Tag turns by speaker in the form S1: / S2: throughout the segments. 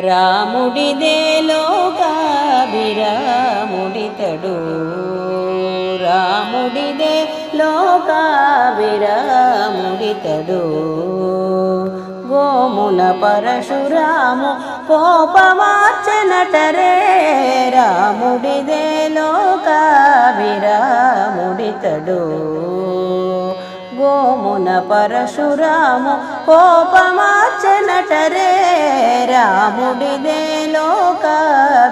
S1: రాముడిదే లోకాభిరాముడితడు రాముడిదే లోకాభిరాముడితడు గోమున పరశురాము కోపమార్చనటరే. రాముడిదే లోకాభిరాముడితడు గోమున పరశురాము కోపమార్చనటరే. రాముడిదే లోక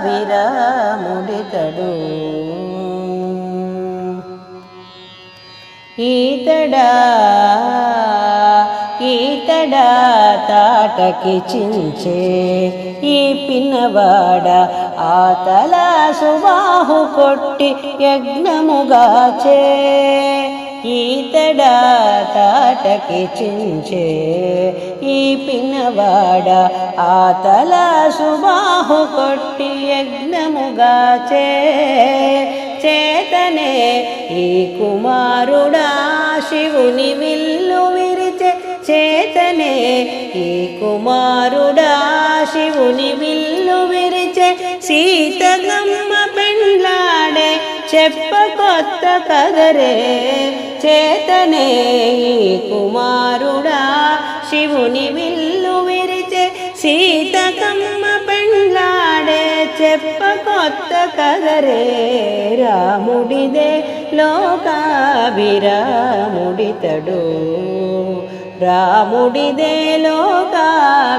S1: విరాముడితడు. ఈతడా ఈతడా తాటకి చించే ఈ పిన్నవాడ ఆతల సుబాహు కొట్టి యజ్ఞముగాచే. ఈతడా తాటకి చించే ఈ పిన్నవాడ ఆతల సుబాహు కొట్టి యజ్ఞముగాచే చేతనే ఈ కుమారుడా శివుని విల్లు విరిచే చేతనే ఈ కుమారుడా శివుని విల్లు విరిచే సీతగమ్మ పెండ్లాడే చెప్ప కొత్త కదరే చేతనే కుమారుడా. శివుని విల్లు విరిచే సీతకమ్మ పెళ్ళాడే చెప్ప కొత్త కదరే రాముడిదే లోకాభిరాముడితడు. రాముడిదే లోకాభిరాముడితడు.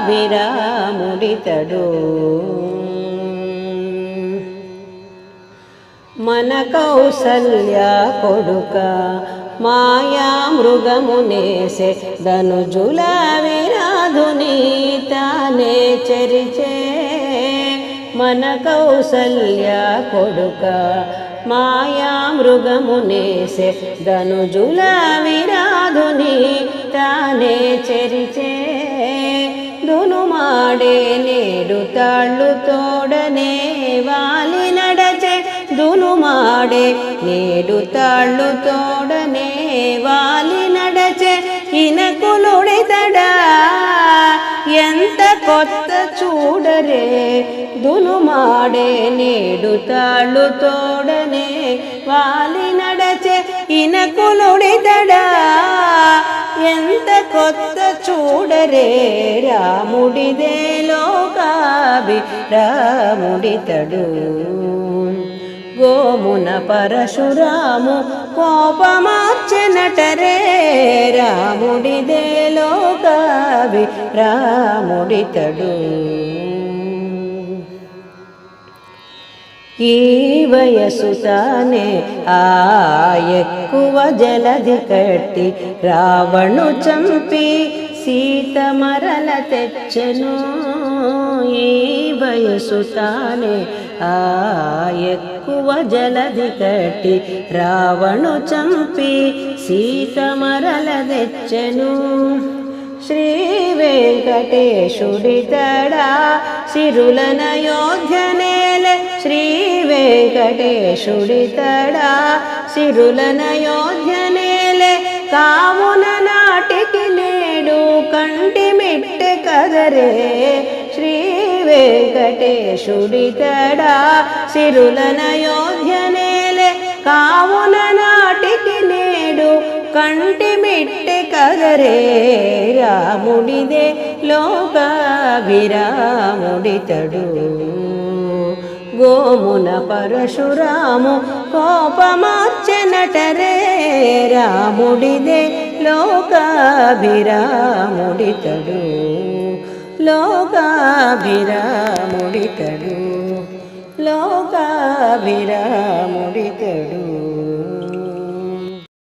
S1: మన కౌసల్య కొడుక. మాయా మృగమునేసే ధనుజుల విరాధునీతానే చరిచే మన కౌసల్య కొడుక. మాయా మృగమునేసే ధనుజుల విరాధుని తానే చరిచే దునుమాడే నేడు తాళ్ళు తోడనే మాడే నేడు తాళ్ళు తోడనే వాలి నడచే ఇనకులుడితడా ఎంత కొత్త చూడరే దునుమాడే నేడు తాళ్ళు తోడనే వాలి నడచే ఇనకులుడితడా ఎంత కొత్త చూడరే రాముడిదే లోకాభి రాముడితడు గోమున పరశురాము కోపమార్చనటరే రాముడిదే లోకాభి రాముడితడు. ఈ వయసు తానే ఆ ఎక్కువ జలది కట్టి రావణు చంపి సీత మరల తెచ్చను. ఈ వయసు తానే ఆ ఎక్కువ జలది కట్టి రావణు చంపి సీత మరల తెచ్చను. శ్రీ వెంకటేశుడితడా సిరులన యోధ్యనేలే శ్రీ వెంకటేశుడితడా సిరులన యోధ్యనేలే కావున నాటి మిట్టె కదరే శ్రీ వెంకటేశుడితడా సిరులన యోధ్యనేల కావున నాటికి నేడు కంటి మిట్టె కదరే రాముడిదే లోకాభిరాముడితడు గోమున పరశురాము కోపమార్చనటరే రాముడిదే లోకాభిరాముడితడు. లోకాభిరాముడితడు. లోకాభిరాము